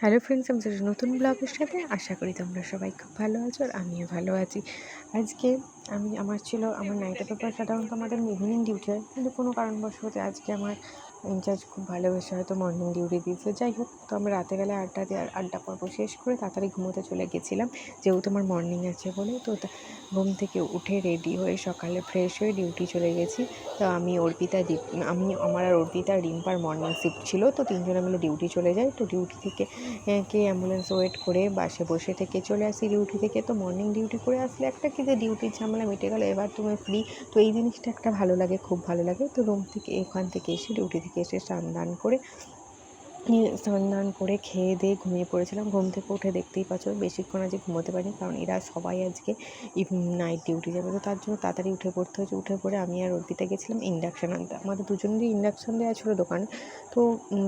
Hello friends আমি নতুন ব্লগের সাথে আশা করি তোমরা সবাই খুব ভালো আছো আর আমিও ভালো আছি। আজকে আমি, আমার ছিল, আমার নাইটের পেপার সাধারণত আমাদের ইভিনিং ডিউটি হয়। কিন্তু কোনো কারণবশত আজকে আমার ইনচার্জ খুব ভালোবেসে হয়তো মর্নিং ডিউটি দিয়েছে। যাই হোক, তো আমরা রাতে গেলে আড্ডা দিয়ে, আড্ডা পর্ব শেষ করে তাড়াতাড়ি ঘুমোতে চলে গেছিলাম। যেহেতু আমার মর্নিং আছে বলে, তো তা- ঘুম থেকে উঠে রেডি হয়ে সকালে ফ্রেশ হয়ে ডিউটি চলে গেছি। তো আমি অর্পিতা দীপ, আমি, আমার আর অর্পিতা রিম্পার মর্নিং শিফট ছিল, তো তিনজনে মিলে ডিউটি চলে যাই। তো ডিউটি থেকে কে অ্যাম্বুলেন্স ওয়েট করে বাসে বসে থেকে চলে আসি ডিউটি থেকে। তো মর্নিং ডিউটি করে আসলে একটা কি যে ডিউটির ঝামেলা মিটে গেলো, এবার তুমি ফ্রি তো এই জিনিসটা একটা ভালো লাগে, খুব ভালো লাগে। তো রুম থেকে, এখান থেকে এসে ডিউটি থেকে এসে স্নান দান করে স্নান দান করে খেয়ে দিয়ে ঘুমিয়ে পড়েছিলাম। ঘুম থেকে উঠে দেখতেই পাচ্ছ বেশিক্ষণ আজকে ঘুমোতে পারিনি, কারণ এরা সবাই আজকে নাইট ডিউটি যাবে। তো তার জন্য তাড়াতাড়ি উঠে পড়তে হয়েছে। উঠে পড়ে আমি আর অর্পিতা গেছিলাম ইন্ডাকশান আনতে। আমাদের দুজনেরই ইন্ডাকশান দেওয়া ছিল দোকানে। তো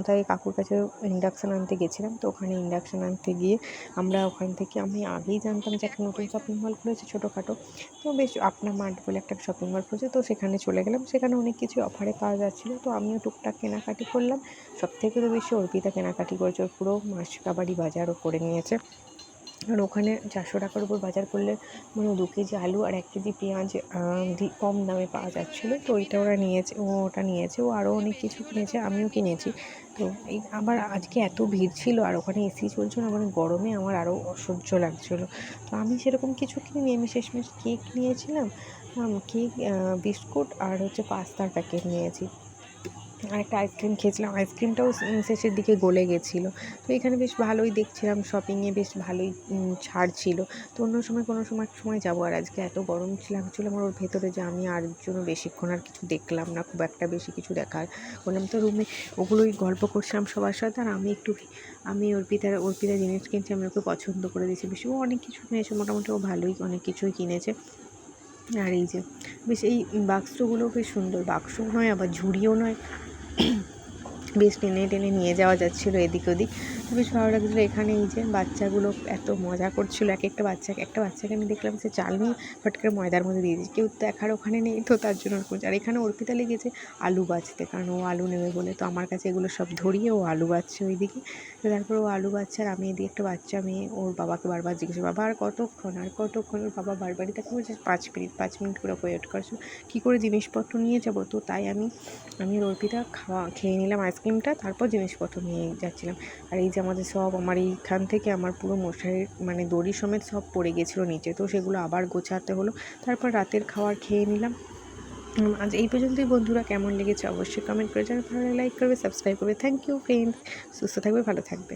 তাই কাকুর কাছে ইন্ডাকশান আনতে গেছিলাম। তো ওখানে ইন্ডাকশান আনতে গিয়ে আমরা ওখান থেকে আমি আগেই জানতাম যে একটা নতুন শপিং মল খুলেছে ছোটোখাটো। তো বেশ আপনার মার্ট বলে একটা শপিং মল খুলেছে। তো সেখানে চলে গেলাম। সেখানে অনেক কিছু অফারে পাওয়া যাচ্ছিল। তো আমিও টুকটাক কেনাকাটি করলাম। সব থেকে তো বেশি অর্পিতা কেনাকাটি করেছে পুরো মাসকাবাড়ি বাজারও করে নিয়েছে। আর ওখানে চারশো টাকার উপর বাজার করলে মানে দু কেজি আলু আর এক কেজি পেঁয়াজ কম দামে পাওয়া যাচ্ছিল। তো ওইটা ওরা নিয়েছে, ও ওটা নিয়েছে, ও আরও অনেক কিছু কিনেছে, আমিও কিনেছি। তো এই আবার আজকে এত ভিড় ছিল আর ওখানে এসি চলছিল মানে গরমে আমার আরও অসহ্য লাগছিল। তো আমি সেরকম কিছু কিনিনি, আমি শেষমেশ কেক নিয়েছিলাম কেক বিস্কুট আর হচ্ছে পাস্তার প্যাকেট নিয়েছি। আর একটা আইসক্রিম খেয়েছিলাম। আইসক্রিমটাও শেষের দিকে গলে গেছিল। তো এখানে বেশ ভালোই দেখছিলাম শপিংয়ে বেশ ভালোই ছাড় ছিল। তো অন্য সময় কোনো সময় সময় যাব। আর আজকে এত গরম লাগছিল আমার ওর ভেতরে যে আমি আর জন্য বেশিক্ষণ আর কিছু দেখলাম না, খুব একটা বেশি কিছু দেখার। বললাম তো রুমে ওগুলোই গল্প করছিলাম সবার সাথে, আর আমি একটু আমি অর্পিতার অর্পিতা জিনিস কিনছি, আমি ওকে পছন্দ করে দিয়েছি বেশি। ও অনেক কিছু কিনেছে, মোটামুটি ও ভালোই অনেক কিছুই কিনেছে। আর এই যে, বেশ এই বাক্সগুলো বেশ সুন্দর। বাক্স নয়, আবার ঝুড়িও নয়। বেশ টেনে টেনে নিয়ে যাওয়া যাচ্ছিল এদিক ওদিক। বেশ ভালো লাগছিল এখানে। এই যে বাচ্চাগুলো এত মজা করছিল, এক একটা বাচ্চাকে একটা বাচ্চাকে আমি দেখলাম সে চাল নিয়ে ফট করে ময়দার মধ্যে দিয়ে দিয়েছে। কেউ দেখার ওখানে নেই তো, তার জন্য ওরকম। আর এখানে অর্পিতা লেগেছে আলু বাছতে, কারণ ও আলু নেবে বলে। তো আমার কাছে এগুলো সব ধরিয়ে ও আলু বাছছে ওইদিকে। তো তারপর ও আলু বাচ্চা আর আমি এদিকে একটা বাচ্চা মেয়ে, ওর বাবাকে বারবার জিজ্ঞেস বাবা, আর কতক্ষণ আর কতক্ষণ? ওর বাবা বারবারই তাকে বলছে, পাঁচ মিনিট পাঁচ মিনিট করে ওয়েট করছ কী করে জিনিসপত্র নিয়ে যাব? তো তাই আমি আমি অর্পিতা খাওয়া, খেয়ে নিলাম আইসক্রিমটা, তারপর জিনিসপত্র নিয়ে যাচ্ছিলাম। আর এই যে আমাদের সব আমার এইখান থেকে আমার পুরো মশারির মানে দড়ি সমেত সব পড়ে গেছিল নিচে। তো সেগুলো আবার গোছাতে হলো। তারপর রাতের খাওয়ার খেয়ে নিলাম। আজ এই পর্যন্তই বন্ধুরা, কেমন লেগেছে অবশ্যই কমেন্ট করে জানাবে। ভালো লাইক করবে সাবস্ক্রাইব করবে। থ্যাংক ইউ ফ্রেন্ডস সুস্থ থাকবে, ভালো থাকবে।